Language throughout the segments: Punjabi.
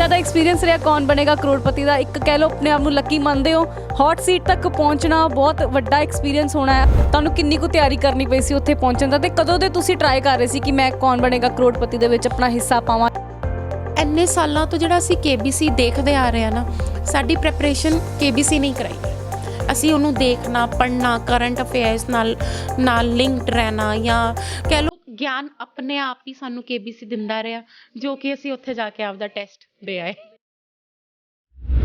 ਕਿੱਦਾਂ ਦਾ ਐਕਸਪੀਰੀਅੰਸ ਰਿਹਾ, ਕੌਣ ਬਣੇਗਾ ਕਰੋੜਪਤੀ ਦਾ? ਇੱਕ ਕਹਿ ਲਓ, ਆਪਣੇ ਆਪ ਨੂੰ ਲੱਕੀ ਮੰਨਦੇ ਹੋ। ਹੌਟ ਸੀਟ ਤੱਕ ਪਹੁੰਚਣਾ ਬਹੁਤ ਵੱਡਾ ਐਕਸਪੀਰੀਅੰਸ ਹੋਣਾ ਹੈ। ਤੁਹਾਨੂੰ ਕਿੰਨੀ ਕੁ ਤਿਆਰੀ ਕਰਨੀ ਪਈ ਸੀ ਉੱਥੇ ਪਹੁੰਚਣ ਦਾ? ਤੇ ਕਦੋਂ ਦੇ ਤੁਸੀਂ ਟਰਾਈ ਕਰ ਰਹੇ ਸੀ ਕਿ ਮੈਂ ਕੌਣ ਬਣੇਗਾ ਕਰੋੜਪਤੀ ਦੇ ਵਿੱਚ, ਆਪਣਾ ਹਿੱਸਾ ਪਾਵਾਂ? ਇੰਨੇ ਸਾਲਾਂ ਤੋਂ ਜਿਹੜਾ ਅਸੀਂ KBC ਦੇਖਦੇ ਆ ਰਹੇ ਆ ਨਾ, ਸਾਡੀ ਪ੍ਰੈਪਰੇਸ਼ਨ KBC ਨਹੀਂ ਕਰਾਈ ਅਸੀਂ ਉਹਨੂੰ ਦੇਖਣਾ, ਪੜ੍ਹਨਾ ਕਰੰਟ ਅਫੇਅਰਸ ਨਾਲ ਨਾਲ ਲਿੰਕਡ ਰਹਿਣਾ ਜਾਂ ਕਹਿ ਲਓ ਗਿਆਨ ਆਪਣੇ ਆਪ ਹੀ ਸਾਨੂੰ ਕੇਬੀਸੀ ਦਿੰਦਾ ਰਿਹਾ, ਜੋ ਕਿ ਅਸੀਂ ਉੱਥੇ ਜਾ ਕੇ ਆਪਦਾ ਟੈਸਟ ਦੇ ਆਏ।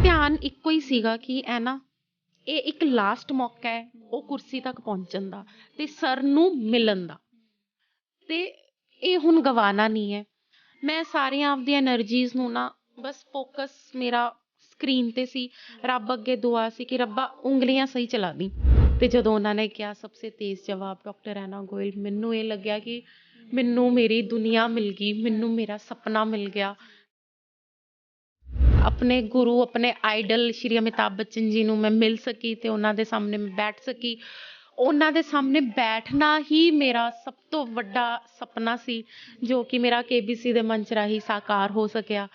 ਧਿਆਨ ਇੱਕੋ ਹੀ ਸੀਗਾ ਕਿ ਐ ਨਾ, ਇਹ ਇੱਕ ਲਾਸਟ ਮੌਕਾ ਹੈ, ਉਹ ਕੁਰਸੀ ਤੱਕ ਪਹੁੰਚਣ ਦਾ ਤੇ ਸਰ ਨੂੰ ਮਿਲਣ ਦਾ। ਤੇ ਇਹ ਹੁਣ ਗਵਾਣਾ ਨਹੀਂ ਹੈ। ਮੈਂ ਸਾਰੀਆਂ ਆਪਦੀ એનર્ਜੀਜ਼ ਨੂੰ ਨਾ ਬਸ ਫੋਕਸ ਮੇਰਾ ਸਕਰੀਨ ਤੇ ਸੀ, ਰੱਬ ਅੱਗੇ ਦੁਆ ਸੀ ਕਿ ਰੱਬਾ ਉਂਗਲੀਆਂ ਸਹੀ ਚਲਾ ਦੀ। ਤੇ ਜਦੋਂ ਉਹਨਾਂ ਨੇ ਕਿਹਾ, ਸਭ ਤੋਂ ਤੇਜ਼ ਜਵਾਬ ਡਾਕਟਰ ਐਨਾ ਗੋਇਲ, ਮੈਨੂੰ ਇਹ ਲੱਗਿਆ ਕਿ ਮੈਨੂੰ ਮੇਰੀ ਦੁਨੀਆ ਮਿਲ ਗਈ, ਮੈਨੂੰ ਮੇਰਾ ਸਪਨਾ ਮਿਲ ਗਿਆ। ਆਪਣੇ ਗੁਰੂ, ਆਪਣੇ ਆਈਡਲ ਸ਼੍ਰੀ ਅਮਿਤਾਭ ਬੱਚਨ ਜੀ ਨੂੰ ਮੈਂ ਮਿਲ ਸਕੀ ਤੇ ਉਹਨਾਂ ਦੇ ਸਾਹਮਣੇ ਮੈਂ ਬੈਠ ਸਕੀ। ਉਹਨਾਂ ਦੇ ਸਾਹਮਣੇ ਬੈਠਣਾ ਹੀ ਮੇਰਾ ਸਭ ਤੋਂ ਵੱਡਾ ਸੁਪਨਾ ਸੀ, ਜੋ ਕਿ ਮੇਰਾ KBC ਦੇ ਮੰਚ ਰਾਹੀਂ ਸਾਕਾਰ ਹੋ ਸਕਿਆ।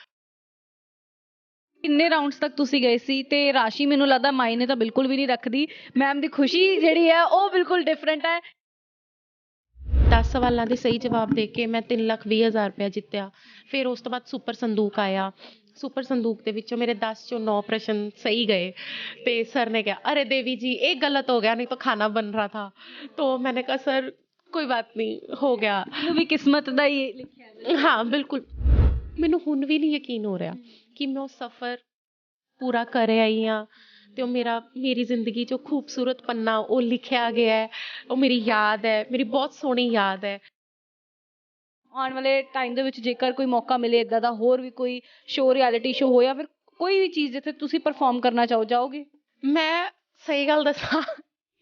ਕਿੰਨੇ ਰਾਉਂਡਸ ਤੱਕ ਤੁਸੀਂ ਗਏ ਸੀ ਤੇ ਰਾਸ਼ੀ ਮੈਨੂੰ ਲੱਗਦਾ ਮਾਇਨੇ ਤਾਂ ਬਿਲਕੁਲ ਵੀ ਨਹੀਂ ਰੱਖਦੀ। ਮੈਮ ਦੀ ਖੁਸ਼ੀ ਜਿਹੜੀ ਹੈ ਉਹ ਬਿਲਕੁਲ ਡਿਫਰੈਂਟ ਹੈ। ਦਸ ਸਵਾਲਾਂ ਦੇ ਸਹੀ ਜਵਾਬ ਦੇ ਕੇ ਮੈਂ ਤਿੰਨ ਲੱਖ ਵੀਹ ਹਜ਼ਾਰ ਰੁਪਇਆ ਜਿੱਤਿਆ। ਫਿਰ ਉਸ ਤੋਂ ਬਾਅਦ ਸੁਪਰ ਸੰਦੂਕ ਆਇਆ। ਸੁਪਰ ਸੰਦੂਕ ਦੇ ਵਿੱਚੋਂ ਮੇਰੇ ਦਸ ਚੋਂ 9 ਪ੍ਰਸ਼ਨ ਸਹੀ ਗਏ। ਤੇ ਸਰ ਨੇ ਕਿਹਾ ਅਰੇ ਦੇਵੀ ਜੀ ਇਹ ਗਲਤ ਹੋ ਗਿਆ ਨਹੀਂ ਤਾਂ ਖਾਣਾ ਬਣ ਰਿਹਾ ਥਾ। ਤੋ ਮੈਨੇ ਕਿਹਾ ਸਰ ਕੋਈ ਬਾਤ ਨਹੀਂ ਹੋ ਗਿਆ। ਵੀ ਕਿਸਮਤ ਦਾ ਹੀ ਲਿਖਿਆ ਹਾਂ ਬਿਲਕੁਲ। ਮੈਨੂੰ ਹੁਣ ਵੀ ਨਹੀਂ ਯਕੀਨ ਹੋ ਰਿਹਾ ਕਿ ਮੈਂ ਉਹ ਸਫ਼ਰ ਪੂਰਾ ਕਰ ਆਈ ਹਾਂ। ਤੇ ਉਹ ਮੇਰਾ ਮੇਰੀ ਜ਼ਿੰਦਗੀ 'ਚੋਂ ਖੂਬਸੂਰਤ ਪੰਨਾ ਉਹ ਲਿਖਿਆ ਗਿਆ ਹੈ ਉਹ ਮੇਰੀ ਯਾਦ ਹੈ ਮੇਰੀ ਬਹੁਤ ਸੋਹਣੀ ਯਾਦ ਹੈ। ਆਉਣ ਵਾਲੇ ਟਾਈਮ ਦੇ ਵਿੱਚ ਜੇਕਰ ਕੋਈ ਮੌਕਾ ਮਿਲੇ ਇਦਾਂ ਦਾ ਹੋਰ ਵੀ ਕੋਈ ਸ਼ੋਅ ਰਿਐਲਿਟੀ ਸ਼ੋਅ ਹੋਇਆ ਫਿਰ ਕੋਈ ਵੀ ਚੀਜ਼ ਜਿੱਥੇ ਤੁਸੀਂ ਪਰਫਾਰਮ ਕਰਨਾ ਚਾਹੋ ਜਾਓਗੇ? ਮੈਂ ਸਹੀ ਗੱਲ ਦੱਸਾਂ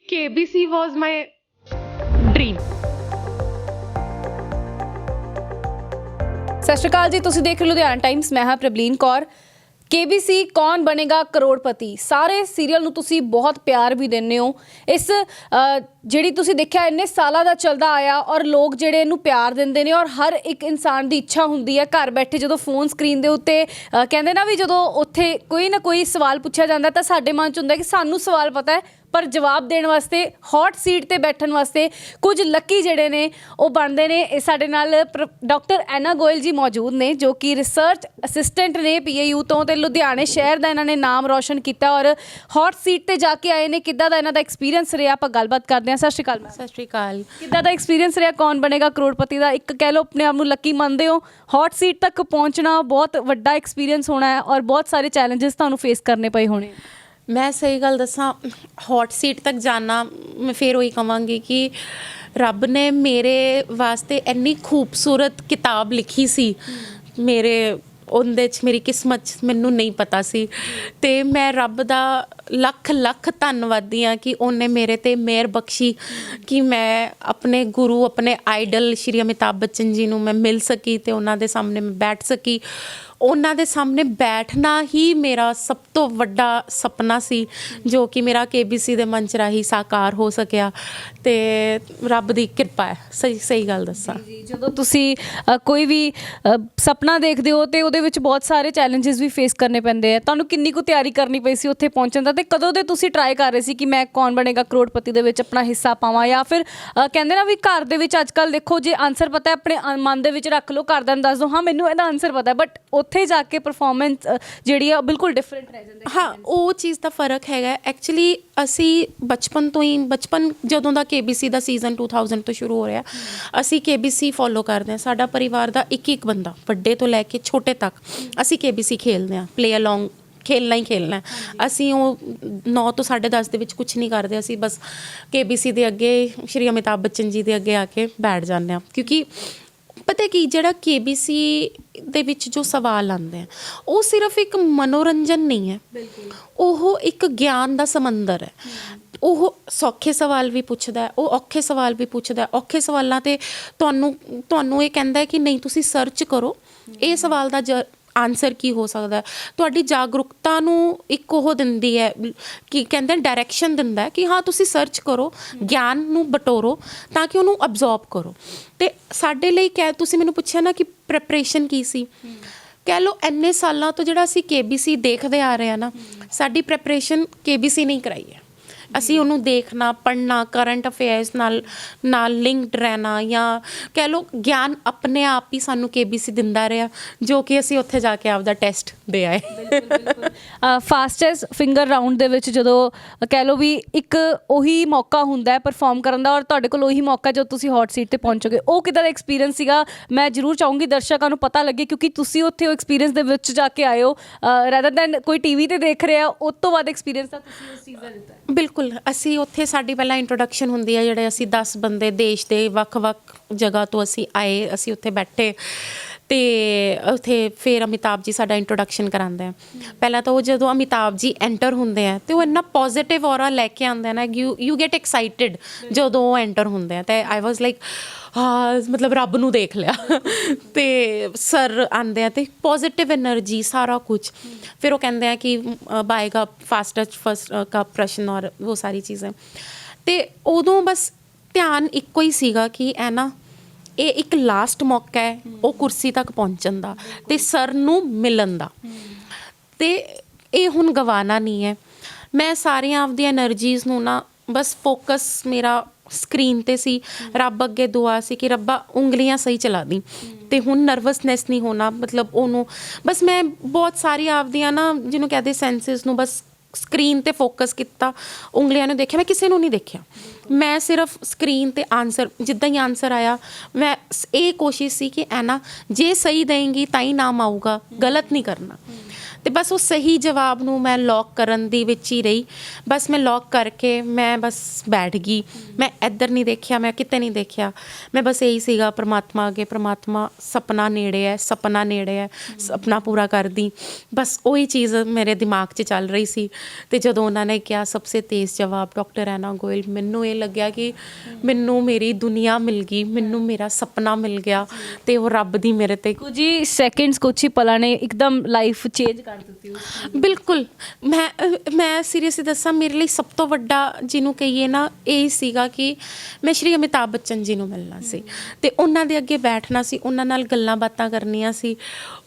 KBC ਵਾਸ ਮਾਈ ਡ੍ਰੀਮ ਸਤਿ ਸ਼੍ਰੀ ਅਕਾਲ ਜੀ ਤੁਸੀਂ ਦੇਖ ਰਹੇ ਹੋ ਲੁਧਿਆਣਾ ਟਾਈਮਸ ਮੈਂ ਹਾਂ ਪ੍ਰਬਲੀਨ ਕੌਰ। KBC ਕੌਣ ਬਣੇਗਾ ਕਰੋੜਪਤੀ? ਸਾਰੇ ਸੀਰੀਅਲ ਨੂੰ ਤੁਸੀਂ ਬਹੁਤ ਪਿਆਰ ਵੀ ਦਿੰਦੇ ਹੋ। ਇਸ ਜਿਹੜੀ ਤੁਸੀਂ ਦੇਖਿਆ, ਇੰਨੇ ਸਾਲਾਂ ਦਾ ਚੱਲਦਾ ਆਇਆ ਔਰ ਲੋਕ ਜਿਹੜੇ ਇਹਨੂੰ ਪਿਆਰ ਦਿੰਦੇ ਨੇ ਔਰ ਹਰ ਇੱਕ ਇਨਸਾਨ ਦੀ ਇੱਛਾ ਹੁੰਦੀ ਹੈ ਘਰ ਬੈਠੇ ਜਦੋਂ ਫੋਨ ਸਕਰੀਨ ਦੇ ਉੱਤੇ ਕਹਿੰਦੇ ਨਾ ਵੀ ਜਦੋਂ ਉੱਥੇ ਕੋਈ ਨਾ ਕੋਈ ਸਵਾਲ ਪੁੱਛਿਆ ਜਾਂਦਾ ਤਾਂ ਸਾਡੇ ਮਨ 'ਚ ਹੁੰਦਾ ਕਿ ਸਾਨੂੰ ਸਵਾਲ ਪਤਾ ਹੈ ਪਰ ਜਵਾਬ ਦੇਣ ਵਾਸਤੇ ਹੌਟ ਸੀਟ ਤੇ ਬੈਠਣ ਵਾਸਤੇ ਕੁਝ ਲੱਕੀ ਜਿਹੜੇ ਨੇ ਉਹ ਬਣਦੇ ਨੇ। ਇਹ ਸਾਡੇ ਨਾਲ ਡਾਕਟਰ ਐਨਾ ਗੋਇਲ ਜੀ ਮੌਜੂਦ ਨੇ ਜੋ ਕਿ ਰਿਸਰਚ ਅਸਿਸਟੈਂਟ ਨੇ ਪੀਏਯੂ ਤੋਂ ਤੇ ਲੁਧਿਆਣੇ ਸ਼ਹਿਰ ਦਾ ਇਹਨਾਂ ਨੇ ਨਾਮ ਰੌਸ਼ਨ ਕੀਤਾ ਔਰ ਹੌਟ ਸੀਟ ਤੇ ਜਾ ਕੇ ਆਏ ਨੇ। ਕਿੱਦਾਂ ਦਾ ਇਹਨਾਂ ਦਾ ਐਕਸਪੀਰੀਅੰਸ ਰਿਹਾ? ਆਪਾਂ ਗੱਲਬਾਤ ਕਰਦੇ ਹਾਂ। ਸਤਿ ਸ਼੍ਰੀ ਅਕਾਲ ਮੈਮ ਸਤਿ ਸ਼੍ਰੀ ਅਕਾਲ। ਕਿੱਦਾਂ ਦਾ ਐਕਸਪੀਰੀਅੰਸ ਰਿਹਾ? ਕੌਣ ਬਣੇਗਾ ਕਰੋੜਪਤੀ ਦਾ? ਇੱਕ ਕਹਿ ਲਓ ਆਪਣੇ ਆਪ ਨੂੰ ਲੱਕੀ ਮੰਨਦੇ ਹੋ। ਹੌਟ ਸੀਟ ਤੱਕ ਪਹੁੰਚਣਾ ਬਹੁਤ ਵੱਡਾ ਐਕਸਪੀਰੀਅੰਸ ਹੋਣਾ ਹੈ ਔਰ ਬਹੁਤ ਸਾਰੇ ਚੈਲੰਜਸ ਤੁਹਾਨੂੰ ਫੇਸ ਕਰਨੇ ਪਏ ਹੋਣੇ। ਮੈਂ ਸਹੀ ਗੱਲ ਦੱਸਾਂ ਹੌਟ ਸੀਟ ਤੱਕ ਜਾਣਾ, ਮੈਂ ਫੇਰ ਉਹੀ ਕਵਾਂਗੀ ਕਿ ਰੱਬ ਨੇ ਮੇਰੇ ਵਾਸਤੇ ਇੰਨੀ ਖੂਬਸੂਰਤ ਕਿਤਾਬ ਲਿਖੀ ਸੀ। ਮੇਰੇ, ਉਹਦੇ ਚ ਮੇਰੀ ਕਿਸਮਤ 'ਚ ਮੈਨੂੰ ਨਹੀਂ ਪਤਾ ਸੀ। ਤੇ ਮੈਂ ਰੱਬ ਦਾ ਲੱਖ ਲੱਖ ਧੰਨਵਾਦੀ ਹਾਂ ਕਿ ਉਹਨੇ ਮੇਰੇ ਤੇ ਮਿਹਰ ਬਖਸ਼ੀ ਕਿ ਮੈਂ ਆਪਣੇ ਗੁਰੂ, ਆਪਣੇ ਆਈਡਲ ਸ਼੍ਰੀ ਅਮਿਤਾਭ ਬੱਚਨ ਜੀ ਨੂੰ ਮੈਂ ਮਿਲ ਸਕੀ ਤੇ ਉਹਨਾਂ ਦੇ ਸਾਹਮਣੇ ਮੈਂ ਬੈਠ ਸਕੀ। ਉਹਨਾਂ ਦੇ ਸਾਹਮਣੇ ਬੈਠਣਾ ਹੀ ਮੇਰਾ ਸਭ ਤੋਂ ਵੱਡਾ ਸੁਪਨਾ ਸੀ ਜੋ ਕਿ ਮੇਰਾ KBC ਦੇ ਮੰਚ ਰਾਹੀਂ ਸਾਕਾਰ ਹੋ ਸਕਿਆ ਤੇ ਰੱਬ ਦੀ ਕਿਰਪਾ ਹੈ। ਸਹੀ ਸਹੀ ਗੱਲ ਦੱਸਾਂ। ਜੀ ਜਦੋਂ ਤੁਸੀਂ ਅ, ਕੋਈ ਵੀ ਅ, ਸੁਪਨਾ ਦੇਖਦੇ ਹੋ ਤੇ ਉਹਦੇ ਵਿੱਚ ਬਹੁਤ ਸਾਰੇ ਚੈਲੰਜਸ ਵੀ ਫੇਸ ਕਰਨੇ ਪੈਂਦੇ ਆ। ਤੁਹਾਨੂੰ ਕਿੰਨੀ ਕੁ ਤਿਆਰੀ ਕਰਨੀ ਪਈ ਸੀ ਉੱਥੇ ਪਹੁੰਚਣ ਦਾ ਤੇ ਕਦੋਂ ਦੇ ਤੁਸੀਂ ਟਰਾਈ ਕਰ ਰਹੇ ਸੀ ਕਿ ਮੈਂ ਕੌਣ ਬਣੇਗਾ ਕਰੋੜਪਤੀ ਦੇ ਵਿੱਚ ਆਪਣਾ ਹਿੱਸਾ ਪਾਵਾਂ ਜਾਂ ਫਿਰ ਅ, ਕਹਿੰਦੇ ਨਾ ਵੀ ਘਰ ਦੇ ਵਿੱਚ ਅੱਜ ਕੱਲ ਦੇਖੋ ਜੇ ਆਨਸਰ ਪਤਾ ਹੈ ਆਪਣੇ ਅ- ਮਨ ਦੇ ਵਿੱਚ ਰੱਖ ਲਓ ਘਰਦਿਆਂ ਨੂੰ ਦੱਸ ਦਿਓ ਹਾਂ ਮੈਨੂੰ ਇਹਦਾ ਆਨਸਰ ਪਤਾ ਹੈ। ਬਟ ਉੱਥੇ ਜਾ ਕੇ ਪਰਫਾਰਮੈਂਸ ਜਿਹੜੀ ਆ ਬਿਲਕੁਲ ਡਿਫਰੈਂਟ ਰਹਿ ਜਾਂਦਾ ਹੈ। ਹਾਂ ਉਹ ਚੀਜ਼ ਦਾ ਫ਼ਰਕ ਹੈਗਾ। ਐਕਚੁਅਲੀ ਅਸੀਂ ਬਚਪਨ ਤੋਂ ਹੀ ਬਚਪਨ ਜਦੋਂ ਦਾ KBC ਦਾ ਸੀਜ਼ਨ 2000 ਤੋਂ ਸ਼ੁਰੂ ਹੋ ਰਿਹਾ ਅਸੀਂ KBC ਫੋਲੋ ਕਰਦੇ ਹਾਂ। ਸਾਡਾ ਪਰਿਵਾਰ ਦਾ ਇੱਕ ਇੱਕ ਬੰਦਾ ਵੱਡੇ ਤੋਂ ਲੈ ਕੇ ਛੋਟੇ ਤੱਕ ਅਸੀਂ KBC ਖੇਲਦੇ ਹਾਂ। ਪਲੇ ਅਲੋਂਗ ਖੇਲਣਾ ਹੀ ਖੇਲਣਾ। ਅਸੀਂ ਉਹ 9 ਤੋਂ 10:30 ਦੇ ਵਿੱਚ ਕੁਝ ਨਹੀਂ ਕਰਦੇ। ਅਸੀਂ ਬਸ KBC ਦੇ ਅੱਗੇ ਸ਼੍ਰੀ ਅਮਿਤਾਭ ਬੱਚਨ ਜੀ ਦੇ ਅੱਗੇ ਆ ਕੇ ਬੈਠ ਜਾਂਦੇ ਹਾਂ। ਕਿਉਂਕਿ ਪਤਾ ਕੀ ਜਿਹੜਾ KBC ਦੇ ਵਿੱਚ ਜੋ ਸਵਾਲ ਆਉਂਦੇ ਆ ਉਹ ਸਿਰਫ ਇੱਕ ਮਨੋਰੰਜਨ ਨਹੀਂ ਹੈ। ਉਹ ਇੱਕ ਗਿਆਨ ਦਾ ਸਮੁੰਦਰ ਹੈ। ਉਹ ਸੌਖੇ ਸਵਾਲ ਵੀ ਪੁੱਛਦਾ ਹੈ ਉਹ ਔਖੇ ਸਵਾਲ ਵੀ ਪੁੱਛਦਾ ਹੈ। ਔਖੇ ਸਵਾਲਾਂ ਤੇ ਤੁਹਾਨੂੰ ਤੁਹਾਨੂੰ ਇਹ ਕਹਿੰਦਾ ਹੈ ਕਿ ਨਹੀਂ ਤੁਸੀਂ ਸਰਚ ਕਰੋ। ਇਹ ਸਵਾਲ ਦਾ ਜ- ਆਨਸਰ ਕੀ ਹੋ ਸਕਦਾ? ਤੁਹਾਡੀ ਜਾਗਰੂਕਤਾ ਨੂੰ ਇੱਕ ਉਹ ਦਿੰਦੀ ਹੈ, ਕਿ ਕਹਿੰਦੇ ਡਾਇਰੈਕਸ਼ਨ ਦਿੰਦਾ ਹੈ ਕਿ ਹਾਂ, ਤੁਸੀਂ ਸਰਚ ਕਰੋ, ਗਿਆਨ ਨੂੰ ਬਟੋਰੋ ਤਾਂ ਕਿ ਉਹਨੂੰ ਅਬਜ਼ੌਰਬ ਕਰੋ। ਤੇ ਸਾਡੇ ਲਈ ਕਹਿ, ਤੁਸੀਂ ਮੈਨੂੰ ਪੁੱਛਿਆ ਨਾ ਕਿ ਪ੍ਰੈਪਰੇਸ਼ਨ ਕੀ ਸੀ? ਕਹਿ ਲਓ, ਇੰਨੇ ਸਾਲਾਂ ਤੋਂ ਜਿਹੜਾ ਅਸੀਂ KBC ਦੇਖਦੇ ਆ ਰਹੇ ਆ ਨਾ, ਸਾਡੀ ਪ੍ਰੈਪਰੇਸ਼ਨ KBC ਨਹੀਂ ਕਰਾਈ ਹੈ। ਅਸੀਂ ਉਹਨੂੰ ਦੇਖਣਾ ਪੜ੍ਹਨਾ ਕਰੰਟ ਅਫੇਅਰਸ ਨਾਲ ਨਾਲ ਲਿੰਕਡ ਰਹਿਣਾ ਜਾਂ ਕਹਿ ਲਓ ਗਿਆਨ ਆਪਣੇ ਆਪ ਹੀ ਸਾਨੂੰ KBC ਦਿੰਦਾ ਰਿਹਾ ਜੋ ਕਿ ਅਸੀਂ ਉੱਥੇ ਜਾ ਕੇ ਆਪਦਾ ਟੈਸਟ ਦੇ ਆਏ। ਫਾਸਟੈਸਟ ਫਿੰਗਰ ਰਾਉਂਡ ਦੇ ਵਿੱਚ ਜਦੋਂ ਕਹਿ ਲਓ ਵੀ ਇੱਕ ਉਹੀ ਮੌਕਾ ਹੁੰਦਾ ਹੈ ਪਰਫਾਰਮ ਕਰਨ ਦਾ ਔਰ ਤੁਹਾਡੇ ਕੋਲ ਉਹੀ ਮੌਕਾ ਜਦੋਂ ਤੁਸੀਂ ਹੌਟ ਸੀਟ ਤੇ ਪਹੁੰਚੋਗੇ। ਉਹ ਕਿਦਾਂ ਦਾ ਐਕਸਪੀਰੀਅੰਸ ਸੀਗਾ? ਮੈਂ ਜ਼ਰੂਰ ਚਾਹੂੰਗੀ ਦਰਸ਼ਕਾਂ ਨੂੰ ਪਤਾ ਲੱਗੇ ਕਿਉਂਕਿ ਤੁਸੀਂ ਉੱਥੇ ਉਹ ਐਕਸਪੀਰੀਅੰਸ ਦੇ ਵਿੱਚ ਜਾ ਕੇ ਆਏ ਹੋ। ਰੈਦਰ ਦੈਨ ਕੋਈ ਟੀਵੀ ਤੇ ਦੇਖ ਰਿਹਾ ਉਸ ਤੋਂ ਬਾਅਦ ਐਕਸਪੀਰੀਅੰਸ ਤਾਂ ਤੁਸੀਂ ਉਸ ਚੀਜ਼ ਦਾ ਦਿੱਤਾ। ਹੈ। ਬਿਲਕੁਲ। ਅਸੀਂ ਉੱਥੇ ਸਾਡੀ ਪਹਿਲਾਂ ਇੰਟਰੋਡਕਸ਼ਨ ਹੁੰਦੀ ਹੈ ਜਿਹੜੇ ਅਸੀਂ 10 ਬੰਦੇ ਦੇਸ਼ ਦੇ ਵੱਖ-ਵੱਖ ਜਗ੍ਹਾ ਤੋਂ ਅਸੀਂ ਆਏ, ਅਸੀਂ ਉੱਥੇ ਬੈਠੇ। ਤੇ ਉੱਥੇ ਫਿਰ ਅਮਿਤਾਬ ਜੀ ਸਾਡਾ ਇੰਟਰੋਡਕਸ਼ਨ ਕਰਾਉਂਦੇ ਆ। ਪਹਿਲਾਂ ਤਾਂ ਉਹ ਜਦੋਂ ਅਮਿਤਾਬ ਜੀ ਐਂਟਰ ਹੁੰਦੇ ਆ, ਤੇ ਉਹ ਇੰਨਾ ਪੋਜ਼ਿਟਿਵ ਔਰਾ ਲੈ ਕੇ ਆਉਂਦੇ ਨਾ ਯੂ ਯੂ ਗੈਟ ਐਕਸਾਈਟਿਡ ਜਦੋਂ ਉਹ ਐਂਟਰ ਹੁੰਦੇ ਆ। ਤੇ ਆਈ ਵਾਸ ਲਾਈਕ ਹਾ, ਮਤਲਬ ਰੱਬ ਨੂੰ ਦੇਖ ਲਿਆ। ਤੇ ਸਰ ਆਂਦੇ ਆ ਤੇ ਪੋਜ਼ਿਟਿਵ એનર્ਜੀ ਸਾਰਾ ਕੁਝ। ਫਿਰ ਉਹ ਕਹਿੰਦੇ ਆ ਕਿ ਬਾਏਗਾ ਫਾਸਟੈਸਟ ਫਸਟ ਕੱਪ ਪ੍ਰਸ਼ਨ ਔਰ ਉਹ ਸਾਰੀ ਚੀਜ਼ਾਂ। ਤੇ ਉਦੋਂ ਬਸ ਧਿਆਨ ਇੱਕੋ ਹੀ ਸੀਗਾ ਕਿ ਐ ਨਾ ਇਹ ਇੱਕ ਲਾਸਟ ਮੌਕਾ ਹੈ, ਉਹ ਕੁਰਸੀ ਤੱਕ ਪਹੁੰਚਣ ਦਾ ਤੇ ਸਰ ਨੂੰ ਮਿਲਣ ਦਾ। ਤੇ ਇਹ ਹੁਣ ਗਵਾਣਾ ਨਹੀਂ ਹੈ। ਮੈਂ ਸਾਰੀਆਂ ਆਪਦੀਆਂ એનર્ਜੀਜ਼ ਨੂੰ ਨਾ ਬਸ ਫੋਕਸ ਮੇਰਾ ਸਕਰੀਨ ਤੇ ਸੀ, ਰੱਬ ਅੱਗੇ ਦੁਆ ਸੀ ਕਿ ਰੱਬਾ ਉਂਗਲੀਆਂ ਸਹੀ ਚਲਾ ਦੀ। ਤੇ ਹੁਣ ਨਰਵਸਨੈਸ ਨਹੀਂ ਹੋਣਾ, ਮਤਲਬ ਉਹਨੂੰ ਬਸ ਮੈਂ ਬਹੁਤ ਸਾਰੀ ਆਪਦੀਆਂ ਨਾ ਜਿਹਨੂੰ ਕਹਦੇ ਸੈਂਸਸ ਨੂੰ ਬਸ ਸਕਰੀਨ ਤੇ ਫੋਕਸ ਕੀਤਾ, ਉਂਗਲੀਆਂ ਨੂੰ ਦੇਖਿਆ, ਮੈਂ ਕਿਸੇ ਨੂੰ ਨਹੀਂ ਦੇਖਿਆ। ਮੈਂ ਸਿਰਫ ਸਕਰੀਨ ਤੇ ਆਨਸਰ ਜਿੱਦਾਂ ਹੀ ਆਨਸਰ ਆਇਆ, ਮੈਂ ਸ- ਇਹ ਕੋਸ਼ਿਸ਼ ਸੀ ਕਿ ਐ ਨਾ ਜੇ ਸਹੀ ਦੇਂਗੀ, ਤਾਂ ਹੀ ਨਾਮ ਆਊਗਾ, ਗਲਤ ਨਹੀਂ ਕਰਨਾ। ਤੇ ਬਸ ਉਹ ਸਹੀ ਜਵਾਬ ਨੂੰ ਮੈਂ ਲੌਕ ਕਰਨ ਦੀ ਵਿੱਚ ਹੀ ਰਹੀ। ਬਸ ਮੈਂ ਲੌਕ ਕਰਕੇ ਮੈਂ ਬਸ ਬੈਠ ਗਈ। ਮੈਂ ਇੱਧਰ ਨਹੀਂ ਦੇਖਿਆ, ਮੈਂ ਕਿਤੇ ਨਹੀਂ ਦੇਖਿਆ। ਮੈਂ ਬਸ ਇਹੀ ਸੀਗਾ, ਪ੍ਰਮਾਤਮਾ ਅੱਗੇ, ਪ੍ਰਮਾਤਮਾ ਸੁਪਨਾ ਨੇੜੇ ਹੈ, ਸੁਪਨਾ ਨੇੜੇ ਹੈ, ਸੁਪਨਾ ਪੂਰਾ ਕਰਦੀ। ਬਸ ਉਹੀ ਚੀਜ਼ ਮੇਰੇ ਦਿਮਾਗ 'ਚ ਚੱਲ ਰਹੀ ਸੀ। ਤੇ ਜਦੋਂ ਉਹਨਾਂ ਨੇ ਕਿਹਾ, ਸਭ ਸਭਸੇ ਤੇਜ਼ ਜਵਾਬ, ਡਾਕਟਰ ਐਨਾ ਗੋਇਲ, ਮੈਨੂੰ ਇਹ ਲੱਗਿਆ ਕਿ ਮੈਨੂੰ ਮੇਰੀ ਦੁਨੀਆ ਮਿਲ ਗਈ, ਮੈਨੂੰ ਮੇਰਾ ਸੁਪਨਾ ਮਿਲ ਗਿਆ ਤੇ ਉਹ ਰੱਬ ਦੀ ਮੇਰੇ ਤੇ ਕੁਝ ਹੀ ਸੈਕਿੰਡਸ ਕੁਝ ਹੀ ਪਲਾਂ ਨੇ ਇੱਕਦਮ ਲਾਈਫ ਚੇਂਜ ਕਰ ਦਿੱਤੀ ਉਸ ਬਿਲਕੁਲ। ਮੈਂ ਅਹ, ਮੈਂ ਸੀਰੀਅਸਲੀ ਦੱਸਾਂ ਮੇਰੇ ਲਈ ਸਭ ਤੋਂ ਵੱਡਾ ਜਿਹਨੂੰ ਕਹੀਏ ਨਾ ਇਹ ਸੀਗਾ ਕਿ ਮੈਂ ਸ਼੍ਰੀ ਅਮਿਤਾਭ ਬੱਚਨ ਜੀ ਨੂੰ ਮਿਲਣਾ ਸੀ। ਤੇ ਉਹਨਾਂ ਦੇ ਅੱਗੇ ਬੈਠਣਾ ਸੀ ਉਹਨਾਂ ਨਾਲ ਗੱਲਾਂ ਬਾਤਾਂ ਕਰਨੀਆਂ ਸੀ।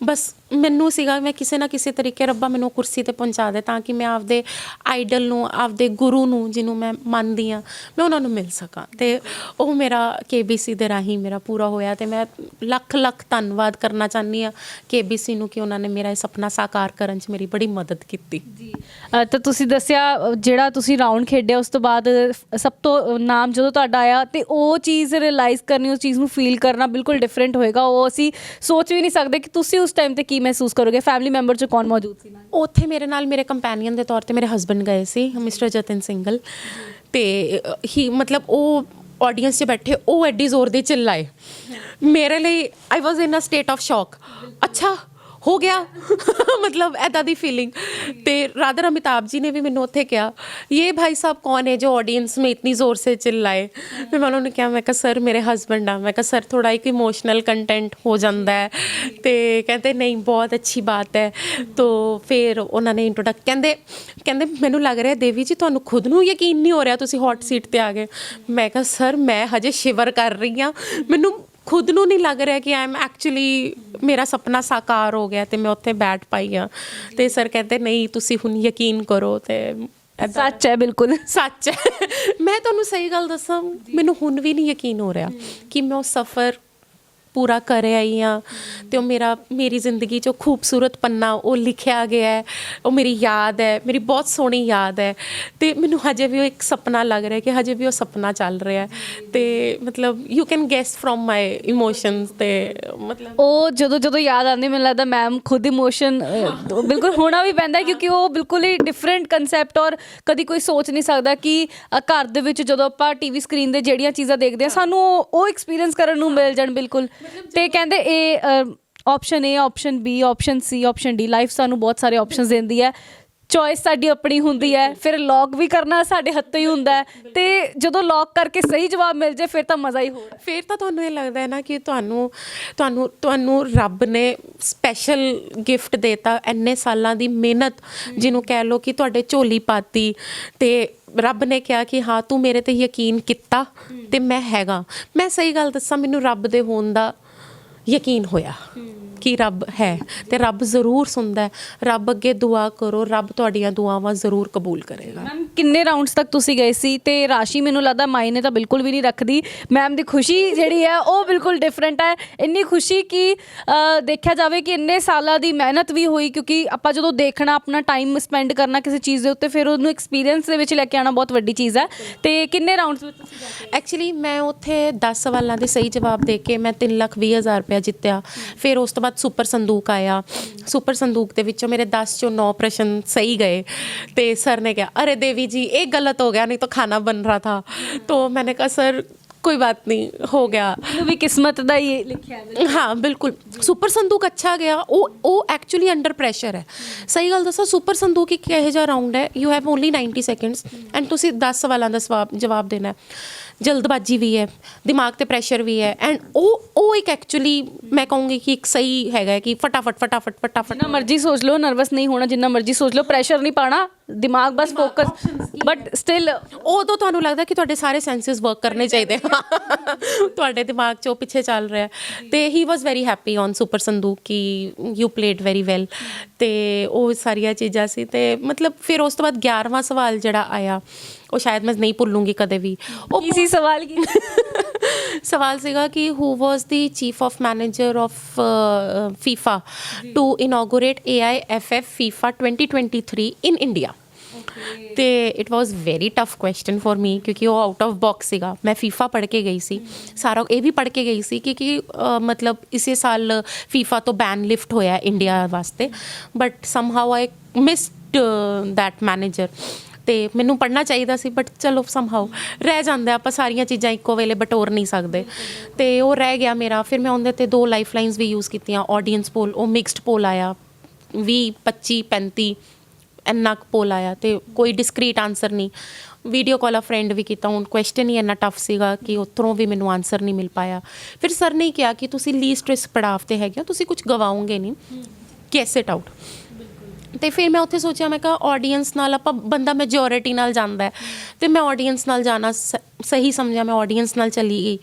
ਬਸ ਮੈਨੂੰ ਸੀਗਾ ਮੈਂ ਕਿਸੇ ਨਾ ਕਿਸੇ ਤਰੀਕੇ ਰੱਬਾ ਮੈਨੂੰ ਕੁਰਸੀ ਤੇ ਪਹੁੰਚਾ ਦੇ ਤਾਂ ਕਿ ਮੈਂ ਆਪਦੇ ਆਈਡਲ ਨੂੰ ਆਪਦੇ ਗੁਰੂ ਨੂੰ ਜਿਹਨੂੰ ਮੈਂ ਮੰਨਦੀ ਆ ਮੈਂ ਉਹਨਾਂ ਨੂੰ ਮਿਲ ਸਕਾਂ। ਤੇ ਉਹ ਮੇਰਾ KBC ਦੇ ਰਾਹੀਂ ਮੇਰਾ ਪੂਰਾ ਹੋਇਆ ਤੇ ਮੈਂ ਲੱਖ ਲੱਖ ਧੰਨਵਾਦ ਕਰਨਾ ਚਾਹੁੰਦੀ ਆ KBC ਨੂੰ ਕਿ ਉਹਨਾਂ ਨੇ ਮੇਰਾ ਇਹ ਸੁਪਨਾ ਸਾਕਾਰ ਤਿਆਰ ਕਰਨ 'ਚ ਮੇਰੀ ਬੜੀ ਮਦਦ ਕੀਤੀ। ਜੀ। ਤਾਂ ਤੁਸੀਂ ਦੱਸਿਆ ਜਿਹੜਾ ਤੁਸੀਂ ਰਾਉਂਡ ਖੇਡਿਆ ਉਸ ਤੋਂ ਬਾਅਦ ਸਭ ਤੋਂ ਨਾਮ ਜਦੋਂ ਤੁਹਾਡਾ ਆਇਆ ਤੇ ਉਹ ਚੀਜ਼ ਰਿਅਲਾਈਜ਼ ਕਰਨੀ ਉਸ ਚੀਜ਼ ਨੂੰ ਫੀਲ ਕਰਨਾ ਬਿਲਕੁਲ ਡਿਫਰੈਂਟ ਹੋਏਗਾ। ਉਹ ਅਸੀਂ ਸੋਚ ਵੀ ਨਹੀਂ ਸਕਦੇ ਕਿ ਤੁਸੀਂ ਉਸ ਟਾਈਮ ਤੇ ਕੀ ਮਹਿਸੂਸ ਕਰੋਗੇ। ਫੈਮਿਲੀ ਮੈਂਬਰ 'ਚ ਕੌਣ ਮੌਜੂਦ ਸੀ? ਨਾਲ ਉੱਥੇ ਮੇਰੇ ਨਾਲ ਮੇਰੇ ਕੰਪੈਨੀਅਨ ਦੇ ਤੌਰ ਤੇ ਮੇਰੇ ਹਸਬੰਡ ਗਏ ਸੀ ਮਿਸਟਰ ਜਤਨ ਸਿੰਗਲ। ਤੇ ਹੀ ਮਤਲਬ ਉਹ ਆਡੀਅנס 'ਚ ਬੈਠੇ ਉਹ ਐਡੀ ਜ਼ੋਰ ਦੇ ਚਿੱਲਾਏ ਮੇਰੇ ਲਈ ਆਈ ਵਾਸ ਇਨ ਅ ਸਟੇਟ ਆਫ ਸ਼ੌਕ ਅੱਛਾ ਹੋ ਗਿਆ। ਮਤਲਬ ਐਦਾਂ ਦੀ ਫੀਲਿੰਗ ਤੇ ਰਾਧਾ ਰਮਿਤਾਬ ਜੀ ਨੇ ਵੀ ਮੈਨੂੰ ਉੱਥੇ ਕਿਹਾ ਇਹ ਭਾਈ ਸਾਹਿਬ ਕੌਣ ਹੈ ਜੋ ਆਡੀਅנס ਮੇ ਇਤਨੀ ਜ਼ੋਰ ਸੇ ਚਿल्लाए ਫਿਰ ਮੈਂ ਉਹਨਾਂ ਨੂੰ ਕਿਹਾ, ਮੈਂ ਕਿਹਾ ਸਰ ਮੇਰੇ ਹਸਬੰਡ ਆ। ਮੈਂ ਕਿਹਾ ਸਰ ਥੋੜਾ ਇੱਕ ਇਮੋਸ਼ਨਲ ਕੰਟੈਂਟ ਹੋ ਜਾਂਦਾ ਹੈ। ਤੇ ਕਹਿੰਦੇ, ਨਹੀਂ, ਬਹੁਤ ਅੱਛੀ ਬਾਤ ਹੈ। ਤੋ ਫਿਰ ਉਹਨਾਂ ਨੇ ਇੰਟਰੋਡਕ ਕਹਿੰਦੇ ਕਹਿੰਦੇ, ਮੈਨੂੰ ਲੱਗ ਰਿਹਾ ਦੇਵੀ ਜੀ, ਤੁਹਾਨੂੰ ਖੁਦ ਨੂੰ ਯਕੀਨ ਨਹੀਂ ਹੋ ਰਿਹਾ ਤੁਸੀਂ ਹੌਟ ਸੀਟ ਤੇ ਆ ਗਏ। ਮੈਂ ਕਿਹਾ ਸਰ ਮੈਂ ਹਜੇ ਸ਼ਿਵਰ ਕਰ ਰਹੀ ਆ ਮੈਨੂੰ ਖੁਦ ਨੂੰ ਨਹੀਂ ਲੱਗ ਰਿਹਾ ਕਿ ਆਈ ਐਮ ਐਕਚੁਅਲੀ ਮੇਰਾ ਸੁਪਨਾ ਸਾਕਾਰ ਹੋ ਗਿਆ ਤੇ ਮੈਂ ਉੱਥੇ ਬੈਠ ਪਾਈ ਆ ਤੇ ਸਰ ਕਹਿੰਦੇ ਨਹੀਂ ਤੁਸੀਂ ਹੁਣ ਯਕੀਨ ਕਰੋ ਤੇ ਏਦਾਂ- ਸੱਚ ਹੈ ਬਿਲਕੁਲ। ਸੱਚ ਹੈ। ਮੈਂ ਤੁਹਾਨੂੰ ਸਹੀ ਗੱਲ ਦੱਸਾਂ ਮੈਨੂੰ ਹੁਣ ਵੀ ਨਹੀਂ ਯਕੀਨ ਹੋ ਰਿਹਾ ਕਿ ਮੈਂ ਉਹ ਸਫ਼ਰ ਪੂਰਾ ਕਰ ਆਈ ਹਾਂ ਤੇ ਉਹ ਮੇਰਾ, ਮੇਰੀ ਜ਼ਿੰਦਗੀ 'ਚ ਉਹ ਖੂਬਸੂਰਤ ਪੰਨਾ ਉਹ ਲਿਖਿਆ ਗਿਆ ਹੈ। ਉਹ ਮੇਰੀ ਯਾਦ ਹੈ, ਮੇਰੀ ਬਹੁਤ ਸੋਹਣੀ ਯਾਦ ਹੈ। ਤੇ ਮੈਨੂੰ ਹਜੇ ਵੀ ਉਹ ਇੱਕ ਸੁਪਨਾ ਲੱਗ ਰਿਹਾ ਕਿ ਹਜੇ ਵੀ ਉਹ ਸੁਪਨਾ ਚੱਲ ਰਿਹਾ ਹੈ। ਤੇ ਮਤਲਬ you can guess from my emotions ਤੇ ਮਤਲਬ ਉਹ ਜਦੋਂ ਜਦੋਂ ਯਾਦ ਆਉਂਦੀ ਮੈਨੂੰ ਲੱਗਦਾ ਮੈਮ ਖੁਦ ਇਮੋਸ਼ਨ ਬਿਲਕੁਲ ਹੋਣਾ ਵੀ ਪੈਂਦਾ ਕਿਉਂਕਿ ਉਹ ਬਿਲਕੁਲ ਹੀ ਡਿਫਰੈਂਟ ਕਨਸੈਪਟ ਔਰ ਕਦੀ ਕੋਈ ਸੋਚ ਨਹੀਂ ਸਕਦਾ ਕਿ ਘਰ ਦੇ ਵਿੱਚ ਜਦੋਂ ਆਪਾਂ ਟੀਵੀ ਸਕਰੀਨ ਤੇ ਜਿਹੜੀਆਂ ਚੀਜ਼ਾਂ ਦੇਖਦੇ ਹਾਂ, ਸਾਨੂੰ ਉਹ ਐਕਸਪੀਰੀਅੰਸ ਕਰਨ ਨੂੰ ਮਿਲ ਜਾਣ ਬਿਲਕੁਲ। ਤੇ ਕਹਿੰਦੇ ਇਹ option A option B option C option D life ਸਾਨੂੰ ਬਹੁਤ ਸਾਰੇ ਆਪਸ਼ਨਸ ਦਿੰਦੀ ਹੈ। ਚੋਇਸ ਸਾਡੀ ਆਪਣੀ ਹੁੰਦੀ ਹੈ ਫਿਰ ਲੌਕ ਵੀ ਕਰਨਾ ਸਾਡੇ ਹੱਥੋਂ ਹੀ ਹੁੰਦਾ ਹੈ। ਤੇ ਜਦੋਂ ਲੌਕ ਕਰਕੇ ਸਹੀ ਜਵਾਬ ਮਿਲ ਜੇ ਫਿਰ ਤਾਂ ਮਜ਼ਾ ਹੀ ਹੋਰ ਹੈ। ਫਿਰ ਤਾਂ ਤੁਹਾਨੂੰ ਇਹ ਲੱਗਦਾ ਹੈ ਨਾ ਕਿ ਤੁਹਾਨੂੰ ਤੁਹਾਨੂੰ ਤੁਹਾਨੂੰ ਰੱਬ ਨੇ ਸਪੈਸ਼ਲ ਗਿਫਟ ਦੇਤਾ ਇੰਨੇ ਸਾਲਾਂ ਦੀ ਮਿਹਨਤ ਜਿਹਨੂੰ ਕਹਿ ਲਓ ਕਿ ਤੁਹਾਡੇ ਝੋਲੀ ਪਾਤੀ ਤੇ ਰੱਬ ਨੇ ਕਿਹਾ ਕਿ ਹਾਂ ਤੂੰ ਮੇਰੇ ਤੇ ਯਕੀਨ ਕੀਤਾ ਤੇ ਮੈਂ ਹੈਗਾ। ਮੈਂ ਸਹੀ ਗੱਲ ਦੱਸਾਂ ਮੈਨੂੰ ਰੱਬ ਦੇ ਹੋਣ ਦਾ ਯਕੀਨ ਹੋਇਆ। ਕਿ ਰੱਬ ਹੈ ਤੇ ਰੱਬ ਜ਼ਰੂਰ ਸੁਣਦਾ ਹੈ। ਰੱਬ ਅੱਗੇ ਦੁਆ ਕਰੋ ਰੱਬ ਤੁਹਾਡੀਆਂ ਦੁਆਵਾਂ ਜ਼ਰੂਰ ਕਬੂਲ ਕਰੇਗਾ। ਮੈਮ ਕਿੰਨੇ ਰਾਉਂਡਸ ਤੱਕ ਤੁਸੀਂ ਗਏ ਸੀ ਤੇ ਰਾਸ਼ੀ ਮੈਨੂੰ ਲੱਗਦਾ ਮਾਇਨੇ ਤਾਂ ਬਿਲਕੁਲ ਵੀ ਨਹੀਂ ਰੱਖਦੀ। ਮੈਮ ਦੀ ਖੁਸ਼ੀ ਜਿਹੜੀ ਹੈ ਉਹ ਬਿਲਕੁਲ ਡਿਫਰੈਂਟ ਹੈ। ਇੰਨੀ ਖੁਸ਼ੀ ਕਿ ਅ, ਦੇਖਿਆ ਜਾਵੇ ਕਿ ਇੰਨੇ ਸਾਲਾਂ ਦੀ ਮਿਹਨਤ ਵੀ ਹੋਈ ਕਿਉਂਕਿ ਆਪਾਂ ਜਦੋਂ ਦੇਖਣਾ ਆਪਣਾ ਟਾਈਮ ਸਪੈਂਡ ਕਰਨਾ ਕਿਸੇ ਚੀਜ਼ ਦੇ ਉੱਤੇ ਫਿਰ ਉਹਨੂੰ ਐਕਸਪੀਰੀਅੰਸ ਦੇ ਵਿੱਚ ਲੈ ਕੇ ਆਉਣਾ ਬਹੁਤ ਵੱਡੀ ਚੀਜ਼ ਹੈ। ਤੇ ਕਿੰਨੇ ਰਾਉਂਡਸ ਵਿੱਚ ਤੁਸੀਂ ਐਕਚੁਅਲੀ ਮੈਂ ਉੱਥੇ 10 ਸਵਾਲਾਂ ਦੇ ਸਹੀ ਜਵਾਬ ਦੇ ਕੇ ਮੈਂ 3 ਲੱਖ 20 ਹਜ਼ਾਰ ਰੁਪਇਆ ਜਿੱਤਿਆ। ਫਿਰ ਉਸ ਤੋਂ ਬਾਅਦ ਬਾਅਦ ਸੁਪਰ ਸੰਦੂਕ ਆਇਆ। ਸੁਪਰ ਸੰਦੂਕ ਦੇ ਵਿੱਚੋਂ ਮੇਰੇ 10 ਚੋਂ 9 ਪ੍ਰਸ਼ਨ ਸਹੀ ਗਏ। ਤੇ ਸਰ ਨੇ ਕਿਹਾ ਅਰੇ ਦੇਵੀ ਜੀ ਇਹ ਗਲਤ ਹੋ ਗਿਆ ਨਹੀਂ ਤਾਂ ਖਾਣਾ ਬਣ ਰਹਾ ਥਾ। ਤੋ ਮੈਨੇ ਕਿਹਾ ਸਰ ਕੋਈ ਬਾਤ ਨਹੀਂ ਹੋ ਗਿਆ। ਨੂੰ ਵੀ ਕਿਸਮਤ ਦਾ ਹੀ ਲਿਖਿਆ ਹਾਂ ਬਿਲਕੁਲ। ਸੁਪਰ ਸੰਦੂਕ ਅੱਛਾ ਗਿਆ। ਉਹ ਉਹ ਐਕਚੁਅਲੀ ਅੰਡਰ ਪ੍ਰੈਸ਼ਰ ਹੈ। ਸਹੀ ਗੱਲ ਦੱਸਾਂ ਸੁਪਰ ਸੰਦੂਕ ਇੱਕ ਇਹੋ ਜਿਹਾ ਰਾਉਂਡ ਹੈ। You have only 90 seconds and ਤੁਸੀਂ 10 ਸਵਾਲਾਂ ਦਾ ਜਵਾਬ ਦੇਣਾ ਜਲਦਬਾਜ਼ੀ ਵੀ ਹੈ ਦਿਮਾਗ ਤੇ ਪ੍ਰੈਸ਼ਰ ਵੀ ਹੈ ਐਂਡ ਉਹ ਉਹ ਇੱਕ ਐਕਚੁਅਲੀ ਮੈਂ ਕਹੂੰਗੀ ਕਿ ਇੱਕ ਸਹੀ ਹੈਗਾ ਕਿ ਫਟਾਫਟ ਫਟਾਫਟ ਫਟਾਫਟ। ਜਿੰਨਾ ਮਰਜ਼ੀ ਸੋਚ ਲਓ ਨਰਵਸ ਨਹੀਂ ਹੋਣਾ ਜਿੰਨਾ ਮਰਜ਼ੀ ਸੋਚ ਲਓ ਪ੍ਰੈਸ਼ਰ ਨਹੀਂ ਪਾਣਾ ਦਿਮਾਗ ਬਸ ਫੋਕਸ ਬਟ ਸਟਿਲ ਉਦੋਂ ਤੁਹਾਨੂੰ ਲੱਗਦਾ ਕਿ ਤੁਹਾਡੇ ਸਾਰੇ ਸੈਂਸਸ ਵਰਕ ਕਰਨੇ ਚਾਹੀਦੇ ਤੁਹਾਡੇ ਦਿਮਾਗ 'ਚ ਉਹ ਪਿੱਛੇ ਚੱਲ ਰਿਹਾ। ਹੈ। ਤੇ he was very happy on super Sandook ਕਿ ਯੂ ਪਲੇਡ ਵੈਰੀ ਵੈਲ ਤੇ ਉਹ ਸਾਰੀਆਂ ਚੀਜ਼ਾਂ ਸੀ ਤੇ ਮਤਲਬ ਫਿਰ ਉਸ ਤੋਂ ਬਾਅਦ 11ਵਾਂ ਸਵਾਲ ਜਿਹੜਾ ਆਇਆ ਉਹ ਸ਼ਾਇਦ ਮੈਂ ਨਹੀਂ ਭੁੱਲੂੰਗੀ ਕਦੇ ਵੀ ਉਹ ਕੀ ਸੀ ਸਵਾਲ ਕੀ ਸਵਾਲ ਸੀਗਾ ਕਿ who was the chief of manager of FIFA to inaugurate AIFF FIFA 2023 in India ਤੇ it was very tough question for me ਕਿਉਂਕਿ ਉਹ ਆਊਟ ਆਫ ਬਾਕਸ ਸੀਗਾ ਮੈਂ FIFA ਪੜ੍ਹ ਕੇ ਗਈ ਸੀ ਸਾਰਾ ਇਹ ਵੀ ਪੜ੍ਹ ਕੇ ਗਈ ਸੀ ਕਿ ਕਿ ਅ, ਮਤਲਬ ਇਸੇ ਸਾਲ FIFA ਤੋਂ ਬੈਨ ਲਿਫਟ ਹੋਇਆ ਇੰਡੀਆ ਵਾਸਤੇ but somehow I missed that manager ਤੇ ਮੈਨੂੰ ਪੜ੍ਹਨਾ ਚਾਹੀਦਾ ਸੀ ਬਟ ਚਲੋ ਸਮਹਾਉ ਰਹਿ ਜਾਂਦਾ, ਆਪਾਂ ਸਾਰੀਆਂ ਚੀਜ਼ਾਂ ਇੱਕੋ ਵੇਲੇ ਬਟੋਰ ਨਹੀਂ ਸਕਦੇ। ਤੇ ਉਹ ਰਹਿ ਗਿਆ ਮੇਰਾ, ਫਿਰ ਮੈਂ ਉਹਦੇ ਤੇ ਦੋ ਲਾਈਫ ਲਾਈਨਸ ਵੀ ਯੂਜ਼ ਕੀਤੀਆਂ ਆਡੀਅנס ਪੋਲ ਉਹ ਮਿਕਸਡ ਪੋਲ ਆਇਆ 20 25 35 ਇੰਨਾ ਕੁ ਪੋਲ ਆਇਆ ਤੇ ਕੋਈ ਡਿਸਕਰੀਟ ਆਨਸਰ ਨਹੀਂ। ਵੀਡੀਓ ਕਾਲ ਆ ਫਰੈਂਡ ਵੀ ਕੀਤਾ, ਹੁਣ ਕੁਐਸਚਨ ਹੀ ਇੰਨਾ ਟਫ ਸੀਗਾ ਕਿ ਉੱਥੋਂ ਵੀ ਮੈਨੂੰ ਆਨਸਰ ਨਹੀਂ ਮਿਲ ਪਾਇਆ। ਫਿਰ ਸਰ ਨੇ ਕਿਹਾ ਕਿ ਤੁਸੀਂ ਲੀਸਟ ਰਿਸਕ ਪੜਾਵ ਤੇ ਹੈਗੇ ਹੋ, ਤੁਸੀਂ ਕੁਝ ਗਵਾਓਗੇ ਨਹੀਂ। ਗੈਸ ਇਟ ਆਊਟ ਤੇ ਫਿਰ ਮੈਂ ਉੱਥੇ ਸੋਚਿਆ, ਮੈਂ ਕਿਹਾ ਆਡੀਅנס ਨਾਲ ਆਪਾਂ ਬੰਦਾ ਮੈਜੋਰਿਟੀ ਨਾਲ ਜਾਂਦਾ ਹੈ। ਤੇ ਮੈਂ ਆਡੀਅנס ਨਾਲ ਜਾਣਾ ਸ- ਸਹੀ ਸਮਝਿਆ, ਮੈਂ ਆਡੀਅנס ਨਾਲ ਚਲੀ ਗਈ।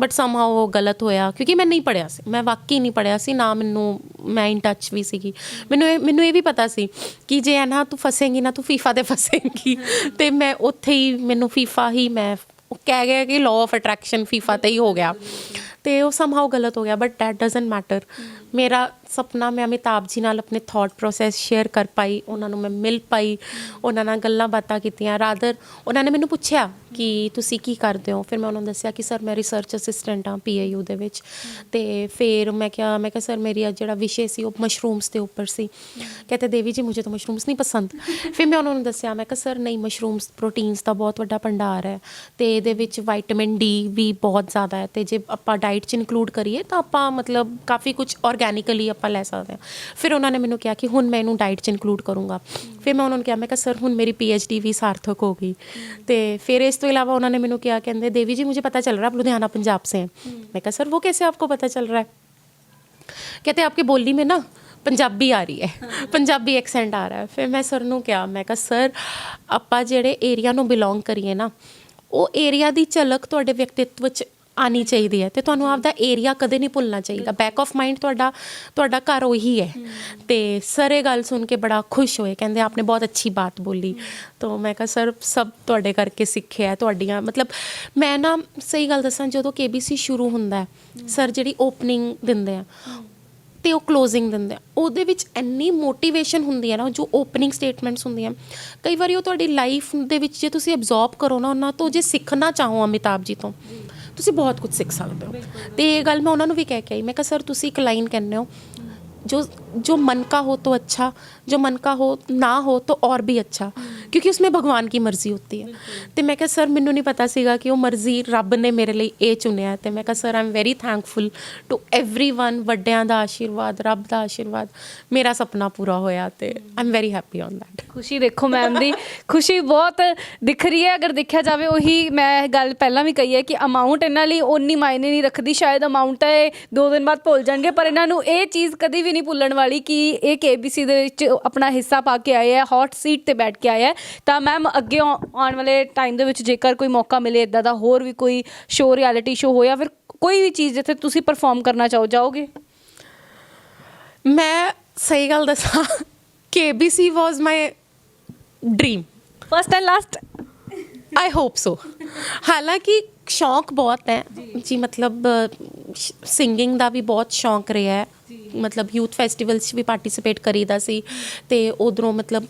ਬਟ ਸਮਹਾਉ ਉਹ ਗਲਤ ਹੋਇਆ, ਕਿਉਂਕਿ ਮੈਂ ਨਹੀਂ ਪੜਿਆ ਸੀ। ਮੈਂ ਵਾਕਈ ਨਹੀਂ ਪੜਿਆ ਸੀ, ਨਾ ਮੈਨੂੰ, ਮੈਂ ਇਨ ਟੱਚ ਵੀ ਸੀਗੀ। ਮੈਨੂੰ ਇਹ- ਮੈਨੂੰ ਇਹ ਵੀ ਪਤਾ ਸੀ ਕਿ ਜੇ ਇਹ ਨਾ ਤੂੰ ਫਸੇਂਗੀ ਨਾ, ਤੂੰ ਫੀਫਾ ਤੇ ਫਸੇਂਗੀ। ਤੇ ਮੈਂ ਉੱਥੇ ਹੀ, ਮੈਨੂੰ ਫੀਫਾ ਹੀ ਮੈਂ ਉਹ ਕਹਿ ਗਿਆ ਕਿ ਲਾਅ ਆਫ ਅਟਰੈਕਸ਼ਨ ਫੀਫਾ ਤੇ ਹੀ ਹੋ ਗਿਆ। ਤੇ ਉਹ ਸਮਹਾਉ ਗਲਤ ਹੋ ਗਿਆ ਬਟ ਦੈਟ ਡਸਨਟ ਮੈਟਰ ਮੇਰਾ ਸੁਪਨਾ ਮੈਂ ਅਮਿਤਾਭ ਜੀ ਨਾਲ ਆਪਣੇ ਥਾਟ ਪ੍ਰੋਸੈਸ ਸ਼ੇਅਰ ਕਰ ਪਾਈ, ਉਹਨਾਂ ਨੂੰ ਮੈਂ ਮਿਲ ਪਾਈ, ਉਹਨਾਂ ਨਾਲ ਗੱਲਾਂ ਬਾਤਾਂ ਕੀਤੀਆਂ ਰਾਦਰ ਉਹਨਾਂ ਨੇ ਮੈਨੂੰ ਪੁੱਛਿਆ ਕਿ ਤੁਸੀਂ ਕੀ ਕਰਦੇ ਹੋ? ਫਿਰ ਮੈਂ ਉਹਨਾਂ ਨੂੰ ਦੱਸਿਆ ਕਿ ਸਰ ਮੈਂ ਰਿਸਰਚ ਅਸਿਸਟੈਂਟ ਹਾਂ ਪੀਏਯੂ ਦੇ ਵਿੱਚ। ਤੇ ਫਿਰ ਮੈਂ ਕਿਹਾ ਮੈਂ ਕਿਹਾ ਸਰ ਮੇਰੀ ਅੱਜ ਜਿਹੜਾ ਵਿਸ਼ੇ ਸੀ ਉਹ ਮਸ਼ਰੂਮਸ ਦੇ ਉੱਪਰ ਸੀ। ਕਹਿੰਦੇ ਦੇਵੀ ਜੀ ਮੁਝੇ ਤਾਂ ਮਸ਼ਰੂਮਸ ਨਹੀਂ ਪਸੰਦ। ਫਿਰ ਮੈਂ ਉਹਨਾਂ ਨੂੰ ਦੱਸਿਆ, ਮੈਂ ਕਿਹਾ ਸਰ ਨਹੀਂ ਮਸ਼ਰੂਮਸ ਪ੍ਰੋਟੀਨਸ ਦਾ ਬਹੁਤ ਵੱਡਾ ਭੰਡਾਰ ਹੈ। ਤੇ ਇਹਦੇ ਵਿੱਚ ਵਿਟਾਮਿਨ ਡੀ ਵੀ ਬਹੁਤ ਜ਼ਿਆਦਾ ਹੈ। ਤੇ ਜੇ ਆਪਾਂ ਡਾਈਟ 'ਚ ਇਨਕਲੂਡ ਕਰੀਏ ਤਾਂ ਆਪਾਂ ਮਤਲਬ ਕਾਫੀ ਕੁਝ ਆਰਗੈਨਿਕਲੀ ਆਪਾਂ ਲੈ ਸਕਦੇ ਹਾਂ। ਫਿਰ ਉਹਨਾਂ ਨੇ ਮੈਨੂੰ ਕਿਹਾ ਕਿ ਹੁਣ ਮੈਂ ਇਹਨੂੰ ਡਾਈਟ 'ਚ ਇਨਕਲੂਡ ਕਰੂੰਗਾ। ਫਿਰ ਮੈਂ ਉਹਨਾਂ ਨੂੰ ਕਿਹਾ, ਮੈਂ ਕਿਹਾ ਸਰ ਹੁਣ ਮੇਰੀ ਪੀ ਐੱਚ ਡੀ ਵੀ ਸਾਰਥਕ ਹੋ ਗਈ। ਤੇ ਫਿਰ ਇਸ ਤੋਂ ਇਲਾਵਾ ਉਹਨਾਂ ਨੇ ਮੈਨੂੰ ਕਿਹਾ, ਕਹਿੰਦੇ, ਦੇਵੀ ਜੀ ਮੈਨੂੰ ਪਤਾ ਚੱਲ ਰਿਹਾ, ਆਪ ਲੁਧਿਆਣਾ, ਪੰਜਾਬ ਸੇ ਮੈਂ ਕਿਹਾ ਸਰ वो कैसे आपको ਪਤਾ ਚੱਲ ਰਿਹਾ ਕਹਿੰਦੇ कहते आपकी बोली में ना ਪੰਜਾਬੀ ਆ ਰਹੀ ਹੈ। ਪੰਜਾਬੀ ਐਕਸੈਂਟ ਆ ਰਿਹਾ ਹੈ। ਫਿਰ ਮੈਂ ਸਰ ਨੂੰ ਕਿਹਾ, ਮੈਂ ਕਿਹਾ ਸਰ ਆਪਾਂ ਜਿਹੜੇ ਏਰੀਆ ਨੂੰ ਬਿਲੋਂਗ ਕਰੀਏ ਨਾ, ਉਹ ਏਰੀਆ ਦੀ ਝਲਕ ਤੁਹਾਡੇ ਵਿਅਕਤੀਤਵ 'ਚ ਆਣੀ ਚਾਹੀਦੀ ਹੈ ਤੇ ਤੁਹਾਨੂੰ ਆਪਦਾ ਏਰੀਆ ਕਦੇ ਨਹੀਂ ਭੁੱਲਣਾ ਚਾਹੀਦਾ। ਬੈਕ ਆਫ ਮਾਈਂਡ ਤੁਹਾਡਾ ਤੁਹਾਡਾ ਘਰ ਉਹੀ ਹੈ। ਤੇ ਸਰ ਇਹ ਗੱਲ ਸੁਣ ਕੇ ਬੜਾ ਖੁਸ਼ ਹੋਏ, ਕਹਿੰਦੇ ਆਪਨੇ ਬਹੁਤ ਅੱਛੀ ਬਾਤ ਬੋਲੀ। ਤਾਂ ਮੈਂ ਕਿਹਾ ਸਰ ਸਭ ਤੁਹਾਡੇ ਕਰਕੇ ਸਿੱਖਿਆ ਤੁਹਾਡੀਆਂ ਮਤਲਬ ਮੈਂ ਨਾ ਸਹੀ ਗੱਲ ਦੱਸਾਂ, ਜਦੋਂ ਕੇਬੀਸੀ ਸ਼ੁਰੂ ਹੁੰਦਾ ਹੈ ਸਰ ਜਿਹੜੀ ਓਪਨਿੰਗ ਦਿੰਦੇ ਆ ਤੇ ਉਹ ਕਲੋਜ਼ਿੰਗ ਦਿੰਦੇ ਆ, ਉਹਦੇ ਵਿੱਚ ਇੰਨੀ ਮੋਟੀਵੇਸ਼ਨ ਹੁੰਦੀ ਹੈ ਨਾ, ਜੋ ਓਪਨਿੰਗ ਸਟੇਟਮੈਂਟਸ ਹੁੰਦੀਆਂ। ਕਈ ਵਾਰੀ ਉਹ ਤੁਹਾਡੀ ਲਾਈਫ ਦੇ ਵਿੱਚ ਜੇ ਤੁਸੀਂ ਅਬਜ਼ੌਰਬ ਕਰੋ ਨਾ, ਉਹਨਾਂ ਤੋਂ ਜੇ ਸਿੱਖਣਾ ਚਾਹੋ ਅਮਿਤਾਭ ਜੀ ਤੋਂ ਤੁਸੀਂ ਬਹੁਤ ਕੁਝ ਸਿੱਖ ਸਕਦੇ ਹੋ ਤੇ ਇਹ ਗੱਲ ਮੈਂ ਉਹਨਾਂ ਨੂੰ ਵੀ ਕਹਿ ਕੇ ਆਈ ਮੈਂ ਕਿਹਾ ਸਰ ਤੁਸੀਂ ਇੱਕ ਲਾਈਨ ਕਹਿੰਦੇ ਹੋ जो जो मन का हो तो अच्छा जो मन का हो ना हो तो और भी अच्छा ਕਿਉਂਕਿ ਉਸਮੇ ਭਗਵਾਨ ਕੀ ਮਰਜ਼ੀ ਹੁੰਦੀ ਹੈ ਤੇ ਮੈਂ ਕਿਹਾ ਸਰ ਮੈਨੂੰ ਨਹੀਂ ਪਤਾ ਸੀਗਾ ਕਿ ਉਹ ਮਰਜ਼ੀ ਰੱਬ ਨੇ ਮੇਰੇ ਲਈ ਇਹ ਚੁਣਿਆ ਹੈ ਤੇ ਮੈਂ ਕਿਹਾ sir I'm very thankful to everyone ਵੱਡਿਆਂ ਦਾ ਆਸ਼ੀਰਵਾਦ ਰੱਬ ਦਾ ਆਸ਼ੀਰਵਾਦ ਮੇਰਾ ਸੁਪਨਾ ਪੂਰਾ ਹੋਇਆ ਤੇ I'm very happy on that ਖੁਸ਼ੀ ਦੇਖੋ ਮੈਮ ਦੀ ਖੁਸ਼ੀ ਬਹੁਤ ਦਿਖ ਰਹੀ ਹੈ ਅਗਰ ਦੇਖਿਆ ਜਾਵੇ ਉਹੀ ਮੈਂ ਇਹ ਗੱਲ ਪਹਿਲਾਂ ਵੀ ਕਹੀ ਹੈ ਕਿ ਅਮਾਉਂਟ ਇਹਨਾਂ ਲਈ ਓਨੀ ਮਾਇਨੇ ਨਹੀਂ ਰੱਖਦੀ ਸ਼ਾਇਦ ਅਮਾਉਂਟ ਹੈ ਦੋ ਦਿਨ ਬਾਅਦ ਭੁੱਲ ਜਾਣਗੇ ਪਰ ਇਹਨਾਂ ਨੂੰ ਇਹ ਚੀਜ਼ ਕਦੀ ਵੀ ਨਹੀਂ ਭੁੱਲਣ ਵਾਲੀ ਕਿ ਇਹ ਕੇਬੀਸੀ ਦੇ ਵਿੱਚ ਆਪਣਾ ਹਿੱਸਾ ਪਾ ਕੇ ਆਏ ਹੈ ਹੌਟ ਸੀਟ ਤੇ ਬੈਠ ਕੇ ਆਏ ਹੈ ਤਾਂ ਮੈਮ ਅੱਗੇ ਆਉ- ਆਉਣ ਵਾਲੇ ਟਾਈਮ ਦੇ ਵਿੱਚ ਜੇਕਰ ਕੋਈ ਮੌਕਾ ਮਿਲੇ ਇਦਾਂ ਦਾ ਹੋਰ ਵੀ ਕੋਈ ਸ਼ੋਅ ਰਿਐਲਿਟੀ ਸ਼ੋਅ ਹੋਇਆ ਫਿਰ ਕੋਈ ਵੀ ਚੀਜ਼ ਜਿੱਥੇ ਤੁਸੀਂ ਪਰਫਾਰਮ ਕਰਨਾ ਚਾਹੋ ਜਾਓਗੇ? ਮੈਂ ਸਹੀ ਗੱਲ ਦੱਸਾਂ KBC was my dream first and last I hope so ਹਾਲਾਂਕਿ ਸ਼ੌਂਕ ਬਹੁਤ ਹੈ। ਜੀ ਮਤਲਬ ਸਿੰਗਿੰਗ ਦਾ ਵੀ ਬਹੁਤ ਸ਼ੌਂਕ ਰਿਹਾ ਹੈ। ਮਤਲਬ ਯੂਥ ਫੈਸਟੀਵਲਸ 'ਚ ਵੀ ਪਾਰਟਿਸਿਪੇਟ ਕਰੀਦਾ ਸੀ। ਤੇ ਉਧਰੋਂ ਮਤਲਬ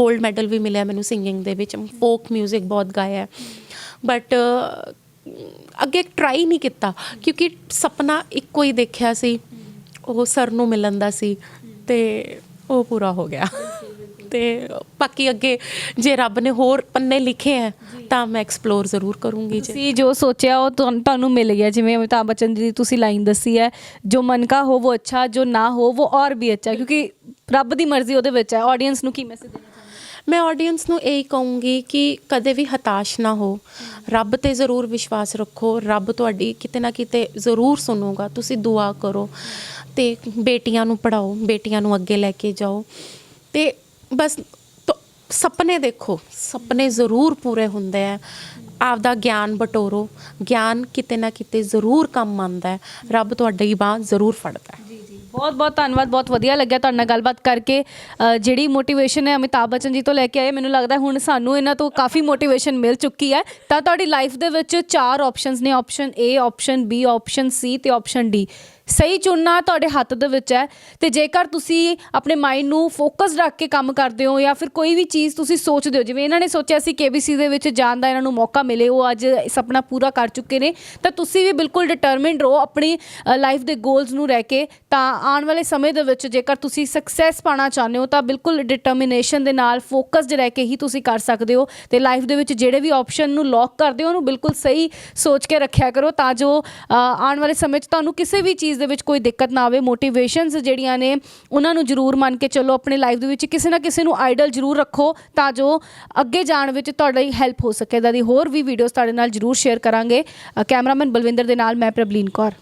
골ਡ ਮੈਡਲ ਵੀ ਮਿਲਿਆ ਮੈਨੂੰ ਸਿੰਗਿੰਗ ਦੇ ਵਿੱਚ। ਫੋਕ 뮤직 ਬਹੁਤ ਗਾਇਆ ਬਟ ਅੱਗੇ ਟਰਾਈ ਨਹੀਂ ਕੀਤਾ। ਕਿਉਂਕਿ ਸੁਪਨਾ ਇੱਕੋ ਹੀ ਦੇਖਿਆ ਸੀ। ਉਹ ਸਰ ਨੂੰ ਮਿਲਣ ਦਾ ਸੀ। ਤੇ ਉਹ ਪੂਰਾ ਹੋ ਗਿਆ। ਤੇ ਬਾਕੀ ਅੱਗੇ ਜੇ ਰੱਬ ਨੇ ਹੋਰ ਪੰਨੇ ਲਿਖੇ ਆ ਤਾਂ ਮੈਂ ਐਕਸਪਲੋਰ ਜ਼ਰੂਰ ਕਰੂੰਗੀ ਜੀ। ਤੁਸੀਂ ਜੋ ਸੋਚਿਆ ਉਹ ਤੁਹਾਨੂੰ ਤੁਹਾਨੂੰ ਮਿਲ ਗਿਆ ਜਿਵੇਂ ਅਮਿਤਾਭ ਬਚਨ ਜੀ ਦੀ ਤੁਸੀਂ ਲਾਈਨ ਦੱਸੀ ਹੈ ਜੋ ਮਨ ਕਾ ਹੋ ਉਹ ਅੱਛਾ ਜੋ ਨਾ ਹੋ ਉਹ ਔਰ ਵੀ ਅੱਛਾ ਕਿਉਂਕਿ ਰੱਬ ਦੀ ਮਰਜ਼ੀ ਉਹਦੇ ਵਿੱਚ ਹੈ। ਆਡੀਅנס ਨੂੰ ਕੀ ਮੈਸੇਜ ਦੇਣਾ ਮੈਂ ਆਡੀਅנס ਨੂੰ ਇਹ ਕਹੂੰਗੀ ਕਿ ਕਦੇ ਵੀ ਹਤਾਸ਼ ਨਾ ਹੋ। ਰੱਬ ਤੇ ਜ਼ਰੂਰ ਵਿਸ਼ਵਾਸ ਰੱਖੋ। ਰੱਬ ਤੁਹਾਡੀ ਕਿਤੇ ਨਾ ਕਿਤੇ ਜ਼ਰੂਰ ਸੁਣੂਗਾ। ਤੁਸੀਂ ਦੁਆ ਕਰੋ ਤੇ ਬੇਟੀਆਂ ਨੂੰ ਪੜਾਓ ਬੇਟੀਆਂ ਨੂੰ ਅੱਗੇ ਲੈ ਕੇ ਜਾਓ। ਤੇ ਬਸ ਤ- ਸੁਪਨੇ ਦੇਖੋ ਸੁਪਨੇ ਜ਼ਰੂਰ ਪੂਰੇ ਹੁੰਦੇ ਆ। ਆਪਦਾ ਗਿਆਨ ਬਟੋਰੋ। ਗਿਆਨ ਕਿਤੇ ਨਾ ਕਿਤੇ ਜ਼ਰੂਰ ਕੰਮ ਆਉਂਦਾ ਹੈ। ਰੱਬ ਤੁਹਾਡੀ ਬਾਹ ਜ਼ਰੂਰ ਫੜਦਾ ਹੈ। ਜੀ ਜੀ। ਬਹੁਤ ਬਹੁਤ ਧੰਨਵਾਦ ਬਹੁਤ ਵਧੀਆ ਲੱਗਿਆ ਤੁਹਾਡੇ ਨਾਲ ਗੱਲਬਾਤ ਕਰਕੇ। ਅ, ਜਿਹੜੀ ਮੋਟੀਵੇਸ਼ਨ ਹੈ ਅਮਿਤਾਭ ਬੱਚਨ ਜੀ ਤੋਂ ਲੈ ਕੇ ਆਏ ਮੈਨੂੰ ਲੱਗਦਾ ਹੁਣ ਸਾਨੂੰ ਇਹਨਾਂ ਤੋਂ ਕਾਫੀ ਮੋਟੀਵੇਸ਼ਨ ਮਿਲ ਚੁੱਕੀ ਹੈ। ਤਾਂ ਤੁਹਾਡੀ ਲਾਈਫ ਦੇ ਵਿੱਚ ਚਾਰ ਆਪਸ਼ਨਸ ਨੇ option A option B option C ਤੇ ਆਪਸ਼ਨ D ਸਹੀ ਚੁਣਨਾ ਤੁਹਾਡੇ ਹੱਥ ਦੇ ਵਿੱਚ ਹੈ ਤੇ ਜੇਕਰ ਤੁਸੀਂ ਆਪਣੇ ਮਾਈਂਡ ਨੂੰ ਫੋਕਸ ਰੱਖ ਕੇ ਕੰਮ ਕਰਦੇ ਹੋ ਜਾਂ ਫਿਰ ਕੋਈ ਵੀ ਚੀਜ਼ ਤੁਸੀਂ ਸੋਚਦੇ ਹੋ, ਜਿਵੇਂ ਇਹਨਾਂ ਨੇ ਸੋਚਿਆ ਸੀ KBC ਦੇ ਵਿੱਚ ਜਾਣ ਦਾ ਇਹਨਾਂ ਨੂੰ ਮੌਕਾ ਮਿਲੇ, ਉਹ ਅੱਜ ਸੁਪਨਾ ਪੂਰਾ ਕਰ ਚੁੱਕੇ ਨੇ, ਤਾਂ ਤੁਸੀਂ ਵੀ ਬਿਲਕੁਲ ਡਿਟਰਮਿਨਡ ਰਹੋ ਆਪਣੀ ਲਾਈਫ ਦੇ ਗੋਲਸ ਨੂੰ ਰਹਿ ਕੇ। ਤਾਂ ਆਉਣ ਵਾਲੇ ਸਮੇਂ ਦੇ ਵਿੱਚ ਜੇਕਰ ਤੁਸੀਂ ਸਕਸੈਸ ਪਾਣਾ ਚਾਹੁੰਦੇ ਹੋ, ਤਾਂ ਬਿਲਕੁਲ ਡਿਟਰਮੀਨੇਸ਼ਨ ਦੇ ਨਾਲ ਫੋਕਸਡ ਰਹਿ ਕੇ ਹੀ ਤੁਸੀਂ ਕਰ ਸਕਦੇ ਹੋ ਤੇ ਲਾਈਫ ਦੇ ਵਿੱਚ ਜਿਹੜੇ ਵੀ ਆਪਸ਼ਨ ਨੂੰ ਲੌਕ ਕਰਦੇ ਹੋ, ਉਹਨੂੰ ਬਿਲਕੁਲ ਸਹੀ ਸੋਚ ਕੇ ਰੱਖਿਆ ਕਰੋ ਤਾਂ ਜੋ ਆਉਣ ਵਾਲੇ ਸਮੇਂ 'ਚ ਤੁਹਾਨੂੰ ਕਿਸੇ ਵੀ ਚੀਜ਼ ਦੇ ਵਿੱਚ ਕੋਈ ਦਿੱਕਤ ਨਾ ਆਵੇ ਮੋਟੀਵੇਸ਼ਨਸ ਜਿਹੜੀਆਂ ਨੇ, ਉਹਨਾਂ ਨੂੰ ਜ਼ਰੂਰ ਮੰਨ ਕੇ ਚੱਲੋ ਆਪਣੇ ਲਾਈਫ ਦੇ ਵਿੱਚ ਕਿਸੇ ਨਾ ਕਿਸੇ ਨੂੰ ਆਈਡਲ ਜ਼ਰੂਰ ਰੱਖੋ ਤਾਂ ਜੋ ਅੱਗੇ ਜਾਣ ਵਿੱਚ ਤੁਹਾਡੀ ਹੈਲਪ ਹੋ ਸਕੇ। ਦਾ ਦੀ ਹੋਰ ਵੀ ਵੀਡੀਓਜ਼ ਤੁਹਾਡੇ ਨਾਲ ਜ਼ਰੂਰ ਸ਼ੇਅਰ ਕਰਾਂਗੇ। ਕੈਮਰਾਮੈਨ ਬਲਵਿੰਦਰ ਦੇ ਨਾਲ, ਮੈਂ ਪ੍ਰਬਲੀਨ ਕੌਰ।